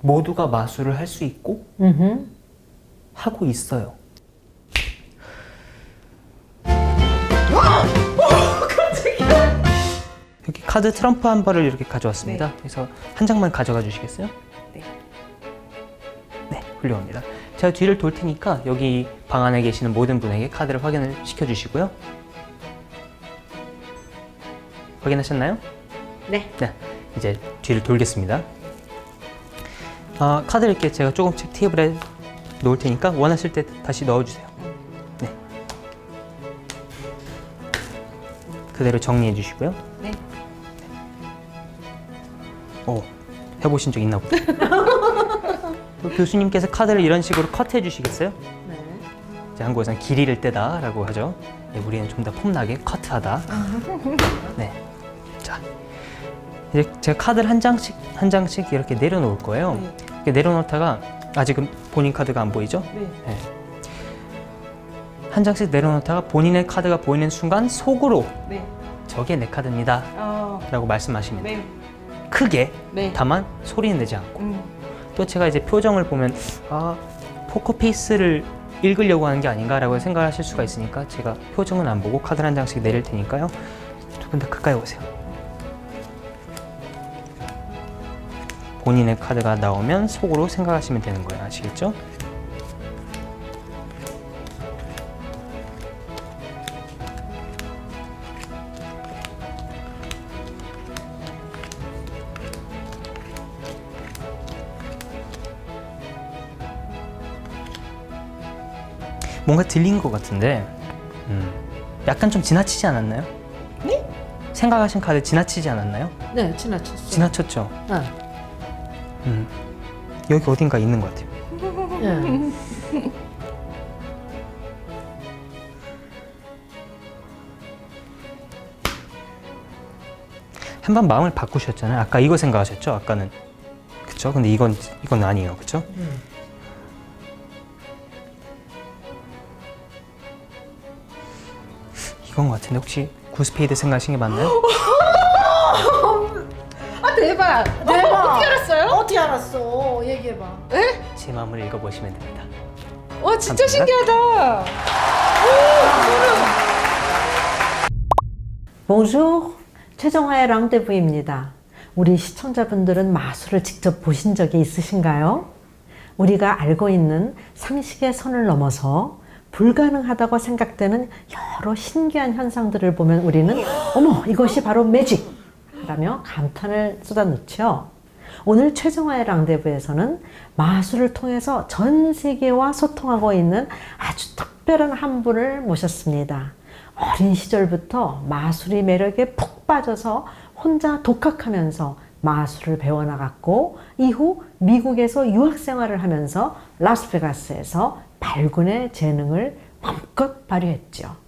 모두가 마술을 할 수 있고 음흠. 하고 있어요. 여기 카드 트럼프 한 벌을 이렇게 가져왔습니다. 그래서 한 장만 가져가 주시겠어요? 네. 네, 훌륭합니다. 제가 뒤를 돌 테니까 여기 방 안에 계시는 모든 분에게 카드를 확인을 시켜 주시고요. 확인하셨나요? 네. 네, 이제 뒤를 돌겠습니다. 아, 카드 이렇게 제가 조금씩 테이블에 놓을 테니까 원하실 때 다시 넣어주세요. 네. 그대로 정리해 주시고요. 네. 오, 해보신 적 있나 보다. 또 교수님께서 카드를 이런 식으로 컷해 주시겠어요? 네. 이제 한국에서는 길이를 떼다라고 하죠. 네, 우리는 좀 더 폼나게 커트하다. 네. 자, 이제 제가 카드를 한 장씩 한 장씩 이렇게 내려놓을 거예요. 네. 이렇게 내려놓다가 아직은 본인 카드가 안 보이죠? 네. 네. 한 장씩 내려놓다가 본인의 카드가 보이는 순간 속으로 네. 저게 내 카드입니다. 어. 라고 말씀하시면 돼요. 네. 크게 네. 다만 소리는 내지 않고 음. 또 제가 이제 표정을 보면 아 포커페이스를 읽으려고 하는 게 아닌가라고 생각하실 수가 있으니까 제가 표정은 안 보고 카드 한 장씩 내릴 테니까요 두 분 다 가까이 오세요 본인의 카드가 나오면 속으로 생각하시면 되는 거예요 아시겠죠? 뭔가 들린 것 같은데 음, 약간 좀 지나치지 않았나요? 네? 생각하신 카드 지나치지 않았나요? 네, 지나쳤어요. 지나쳤죠. 네. 음, 여기 어딘가 있는 것 같아요. 네. 한번 마음을 바꾸셨잖아요. 아까 이거 생각하셨죠? 아까는 그쵸? 근데 이건 이건 아니에요, 그쵸? 음. 이건 것 같은데 혹시 구스페이드 생각하신 게 맞나요? 아 대박. 대박. 어떻게 알았어요? 어떻게 알았어? 얘기해봐. 제 마음을 읽어보시면 됩니다. 와 진짜 감사합니다. 신기하다. Bonjour. 최정화의 랑데부입니다. 우리 시청자분들은 마술을 직접 보신 적이 있으신가요? 우리가 알고 있는 상식의 선을 넘어서 불가능하다고 생각되는 여러 신기한 현상들을 보면 우리는 어머 이것이 바로 매직! 라며 감탄을 쏟아놓죠. 오늘 최정화의 랑데부에서는 마술을 통해서 전 세계와 소통하고 있는 아주 특별한 한 분을 모셨습니다. 어린 시절부터 마술의 매력에 푹 빠져서 혼자 독학하면서 마술을 배워나갔고 이후 미국에서 유학 생활을 하면서 라스베가스에서 발군의 재능을 마음껏 발휘했죠.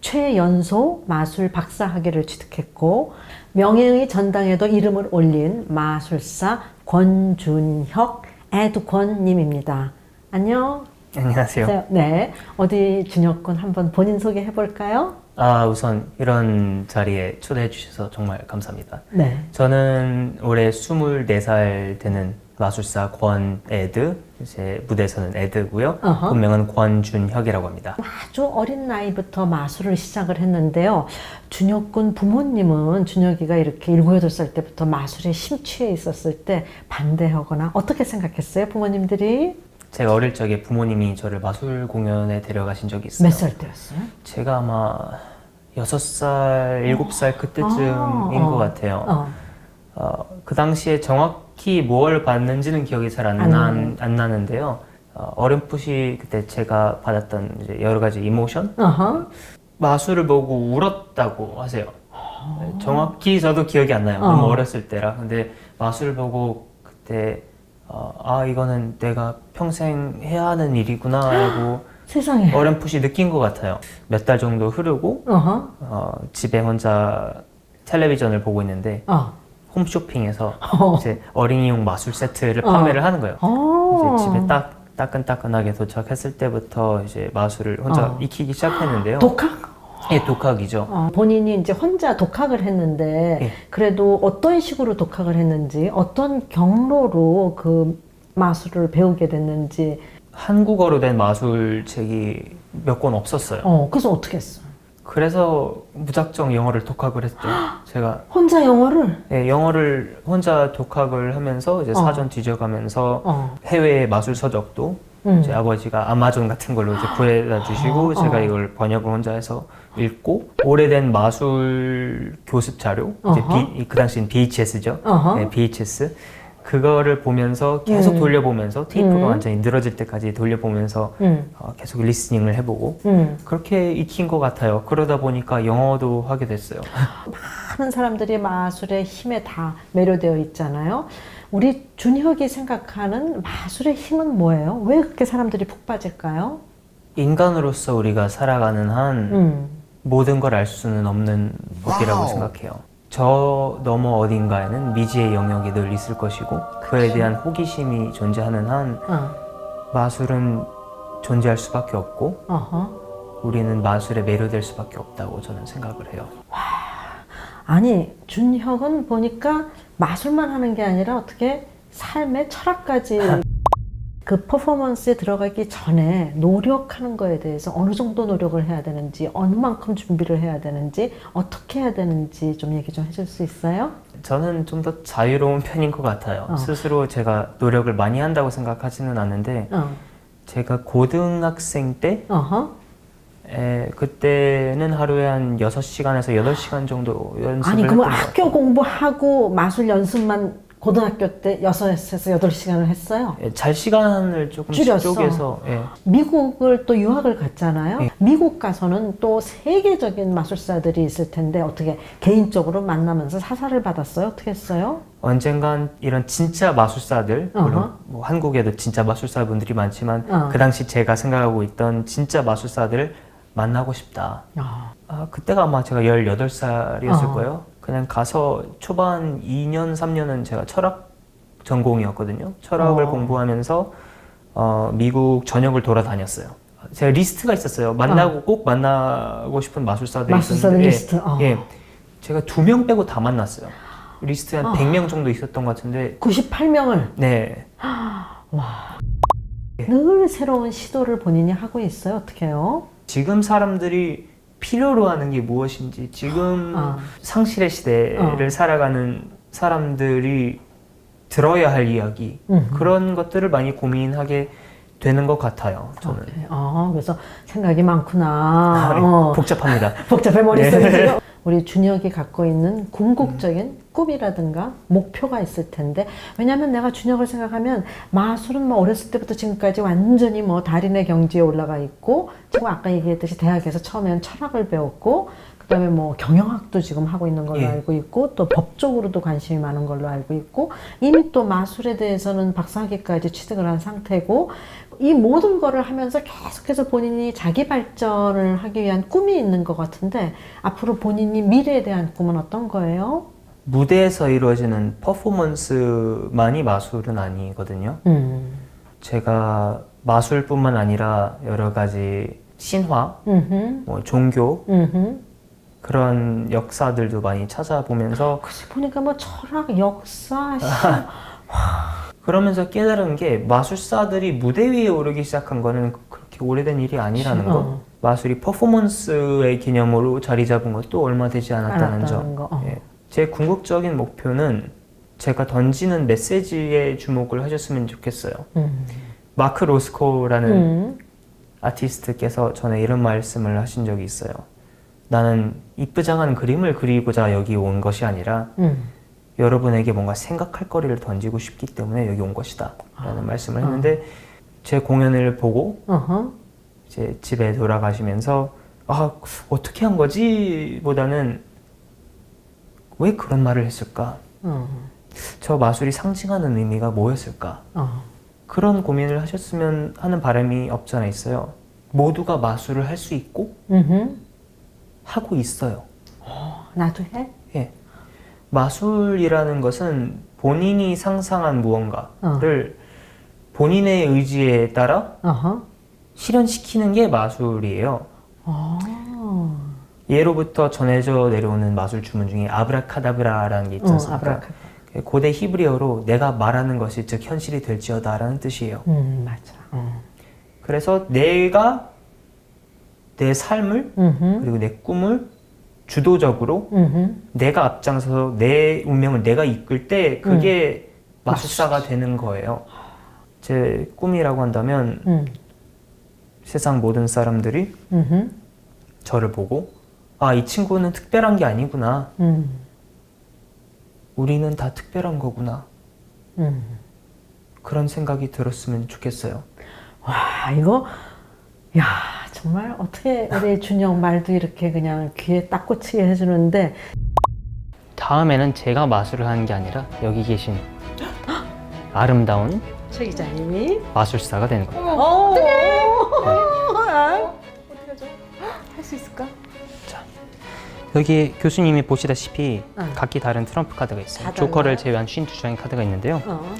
최연소 마술 박사 학위를 취득했고 명예의 전당에도 이름을 올린 마술사 권준혁 에드권님입니다. 안녕. 안녕하세요. 네. 어디 준혁 군 한번 본인 소개해 볼까요? 아 우선 이런 자리에 초대해 주셔서 정말 감사합니다. 네. 저는 올해 24살 되는 마술사 권에드, 제 무대에서는 에드고요. 어허. 본명은 권준혁이라고 합니다. 아주 어린 나이부터 마술을 시작을 했는데요. 준혁 군 부모님은 준혁이가 이렇게 7, 8살 때부터 마술에 심취해 있었을 때 반대하거나 어떻게 생각했어요? 부모님들이? 제가 어릴 적에 부모님이 저를 마술 공연에 데려가신 적이 있어요. 몇 살 때였어요? 제가 아마 6살, 7살 그때쯤인 아, 것 어. 같아요. 어. 어, 그 당시에 정확 히 뭘 받는지는 기억이 잘 안 안 나는데요. 어, 어렴풋이 그때 제가 받았던 이제 여러 가지 이모션? 어허. 마술을 보고 울었다고 하세요. 네, 정확히 저도 기억이 안 나요. 어. 너무 어렸을 때라. 근데 마술을 보고 그때 어, 아 이거는 내가 평생 해야 하는 일이구나라고 세상에. 어렴풋이 느낀 것 같아요. 몇 달 정도 흐르고 어허. 어, 집에 혼자 텔레비전을 보고 있는데 어. 홈쇼핑에서 어. 이제 어린이용 마술 세트를 어. 판매를 하는 거예요. 어. 이제 집에 딱 따끈따끈하게 도착했을 때부터 이제 마술을 혼자 어. 익히기 시작했는데요. 독학? 예, 독학이죠. 어, 본인이 이제 혼자 독학을 했는데 예. 그래도 어떤 식으로 독학을 했는지 어떤 경로로 그 마술을 배우게 됐는지 한국어로 된 마술책이 몇 권 없었어요. 어 그래서 어떻게 했어? 그래서 무작정 영어를 독학을 했죠. 제가 혼자 영어를 예, 영어를 혼자 독학을 하면서 이제 어. 사전 뒤져가면서 어. 해외 마술 서적도 음. 제 아버지가 아마존 같은 걸로 이제 구해다 주시고 어, 제가 어. 이걸 번역을 혼자 해서 읽고 오래된 마술 교습 자료 이제 어허. 비, 그 당시엔 VHS죠. 어허. 네, VHS 그거를 보면서 계속 음. 돌려보면서 테이프가 음. 완전히 늘어질 때까지 돌려보면서 음. 어, 계속 리스닝을 해보고 음. 그렇게 익힌 것 같아요. 그러다 보니까 영어도 하게 됐어요. 많은 사람들이 마술의 힘에 다 매료되어 있잖아요. 우리 준혁이 생각하는 마술의 힘은 뭐예요? 왜 그렇게 사람들이 푹 빠질까요? 인간으로서 우리가 살아가는 한 음. 모든 걸 알 수는 없는 법이라고 생각해요. 저 너머 어딘가에는 미지의 영역이 늘 있을 것이고 그에 대한 호기심이 존재하는 한 어. 마술은 존재할 수밖에 없고 어허. 우리는 마술에 매료될 수밖에 없다고 저는 생각을 해요. 아니 준혁은 보니까 마술만 하는 게 아니라 어떻게 삶의 철학까지 그 퍼포먼스에 들어가기 전에 노력하는 거에 대해서 어느 정도 노력을 해야 되는지 어느 만큼 준비를 해야 되는지 어떻게 해야 되는지 좀 얘기 좀 해줄 수 있어요? 저는 좀 더 자유로운 편인 것 같아요. 어. 스스로 제가 노력을 많이 한다고 생각하지는 않는데 어. 제가 고등학생 때 어허. 에, 그때는 하루에 한 6시간에서 8시간 정도 연습을 아니 했던 같아요. 학교 공부하고 마술 연습만 고등학교 때 6에서 8시간을 했어요? 예, 잘 시간을 조금씩 줄였어. 쪼개서 예. 미국을 또 유학을 갔잖아요. 네. 미국 가서는 또 세계적인 마술사들이 있을 텐데 어떻게 개인적으로 만나면서 사사를 받았어요? 어떻게 했어요? 언젠간 이런 진짜 마술사들 물론 어허. 뭐 한국에도 진짜 마술사 분들이 많지만 어. 그 당시 제가 생각하고 있던 진짜 마술사들을 만나고 싶다. 아, 아, 그때가 아마 제가 18살이었을 어. 거예요. 그냥 가서 초반 2년, 3년은 제가 철학 전공이었거든요. 철학을 어. 공부하면서 어, 미국 전역을 돌아다녔어요. 제가 리스트가 있었어요. 만나고 꼭 만나고 싶은 마술사들이 마술사들 있었는데 리스트. 어. 예, 제가 두 명 빼고 다 만났어요. 리스트에 한 어. 100명 정도 있었던 것 같은데 98명을 네, 늘 새로운 시도를 본인이 하고 있어요. 어떻게 해요? 지금 사람들이 필요로 하는 게 무엇인지 지금 어. 상실의 시대를 어. 살아가는 사람들이 들어야 할 이야기 음. 그런 것들을 많이 고민하게 되는 것 같아요. 저는 오케이. 아, 그래서 생각이 많구나. 아, 예. 어. 복잡합니다. 복잡해 머릿속이 네. 지금. 우리 준혁이 갖고 있는 궁극적인 꿈이라든가 목표가 있을 텐데 왜냐하면 내가 준혁을 생각하면 마술은 뭐 어렸을 때부터 지금까지 완전히 뭐 달인의 경지에 올라가 있고 지금 아까 얘기했듯이 대학에서 처음에는 철학을 배웠고 그다음에 뭐 경영학도 지금 하고 있는 걸로 예. 알고 있고 또 법적으로도 관심이 많은 걸로 알고 있고 이미 또 마술에 대해서는 박사학위까지 취득을 한 상태고 이 모든 거를 하면서 계속해서 본인이 자기 발전을 하기 위한 꿈이 있는 것 같은데 앞으로 본인이 미래에 대한 꿈은 어떤 거예요? 무대에서 이루어지는 퍼포먼스만이 마술은 아니거든요. 음, 제가 마술뿐만 아니라 여러 가지 신화, 음흠, 뭐 종교 음흠. 그런 역사들도 많이 찾아보면서 글쎄 보니까 뭐 철학, 역사, 시- 그러면서 깨달은 게 마술사들이 무대 위에 오르기 시작한 거는 그렇게 오래된 일이 아니라는 거. 어. 마술이 퍼포먼스의 개념으로 자리 잡은 것도 얼마 되지 않았다는 점. 거, 어. 예. 제 궁극적인 목표는 제가 던지는 메시지에 주목을 하셨으면 좋겠어요. 음, 마크 로스코라는 음, 아티스트께서 전에 이런 말씀을 하신 적이 있어요. 나는 이쁘장한 그림을 그리고자 여기 온 것이 아니라 음. 여러분에게 뭔가 생각할 거리를 던지고 싶기 때문에 여기 온 것이다. 라는 말씀을 했는데 제 공연을 보고 어허. 이제 집에 돌아가시면서 아, 어떻게 한 거지? 보다는 왜 그런 말을 했을까? 어, 저 마술이 상징하는 의미가 뭐였을까? 어. 그런 고민을 하셨으면 하는 바람이 없잖아 있어요. 모두가 마술을 할 수 있고 음흠. 하고 있어요. 어, 나도 해? 예. 마술이라는 것은 본인이 상상한 무언가를 본인의 의지에 따라 어허. 실현시키는 게 마술이에요. 어. 예로부터 전해져 내려오는 마술 주문 중에 아브라카다브라라는 게 있지 어, 않습니까? 아브라카다. 고대 히브리어로 내가 말하는 것이 즉 현실이 될지어다라는 뜻이에요. 음, 맞아. 어. 그래서 내가 내 삶을 음흠. 그리고 내 꿈을 주도적으로 음흠. 내가 앞장서서 내 운명을 내가 이끌 때 그게 마술사가 되는 거예요. 제 꿈이라고 한다면 음. 세상 모든 사람들이 음흠. 저를 보고 아, 이 친구는 특별한 게 아니구나. 음. 우리는 다 특별한 거구나. 음. 그런 생각이 들었으면 좋겠어요. 와, 이거, 야, 정말 어떻게 우리 준영 말도 이렇게 그냥 귀에 딱 꽂히게 해주는데, 다음에는 제가 마술을 하는 게 아니라 여기 계신 아름다운 최 기자님이. 마술사가 되는 거예요. 어, 어떡해! 어떻게 하죠? 할 수 있을까? 여기 교수님이 보시다시피 응. 각기 다른 트럼프 카드가 있어요. 다 조커를? 제외한 52장의 카드가 있는데요. 어.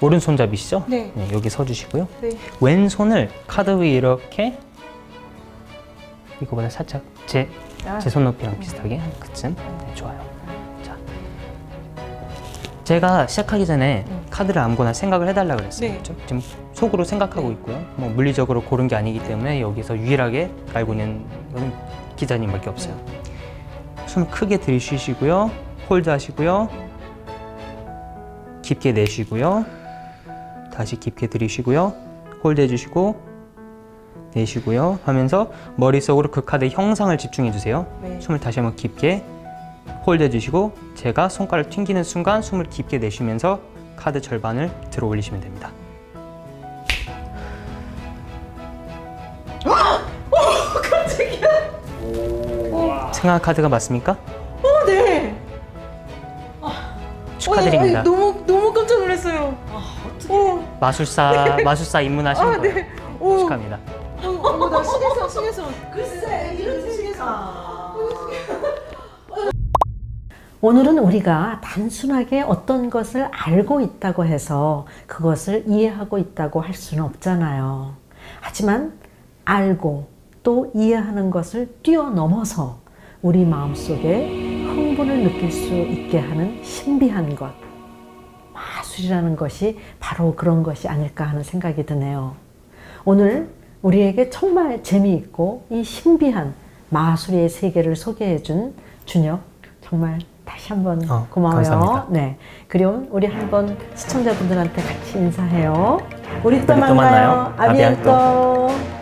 오른손잡이시죠? 네. 여기 서주시고요. 네. 왼손을 카드 위에 이렇게 이거보다 살짝 제, 아. 제 손높이랑 비슷하게 한 그쯤 네, 좋아요. 자, 제가 시작하기 전에 카드를 아무거나 생각을 해달라 그랬어요. 네. 지금 속으로 생각하고 네. 있고요. 뭐 물리적으로 고른 게 아니기 때문에 여기서 유일하게 알고 있는 건 기자님밖에 없어요. 숨을 크게 들이쉬시고요. 홀드 하시고요. 깊게 내쉬고요. 다시 깊게 들이쉬고요. 홀드 해주시고 내쉬고요. 하면서 머릿속으로 그 카드의 형상을 집중해 주세요. 네. 숨을 다시 한번 깊게 홀드 해주시고 제가 손가락을 튕기는 순간 숨을 깊게 내쉬면서 카드 절반을 들어 올리시면 됩니다. 생각 카드가 맞습니까? 어, 네. 축하드립니다. 어, 아니, 너무 너무 깜짝 놀랐어요. 어, 마술사 마술사 입문하신 아, 거예요. 네. 오. 축하합니다. 어, 어, 나 신혜선, 신혜선. 글쎄, 이런 신혜선. 오늘은 우리가 단순하게 어떤 것을 알고 있다고 해서 그것을 이해하고 있다고 할 수는 없잖아요. 하지만 알고 또 이해하는 것을 뛰어넘어서 우리 마음 속에 흥분을 느낄 수 있게 하는 신비한 것. 마술이라는 것이 바로 그런 것이 아닐까 하는 생각이 드네요. 오늘 우리에게 정말 재미있고 이 신비한 마술의 세계를 소개해 준 준혁 정말 다시 한번 어, 고마워요. 감사합니다. 네. 그럼 우리 한번 시청자분들한테 같이 인사해요. 우리 또 우리 또 만나요. 아비앙또.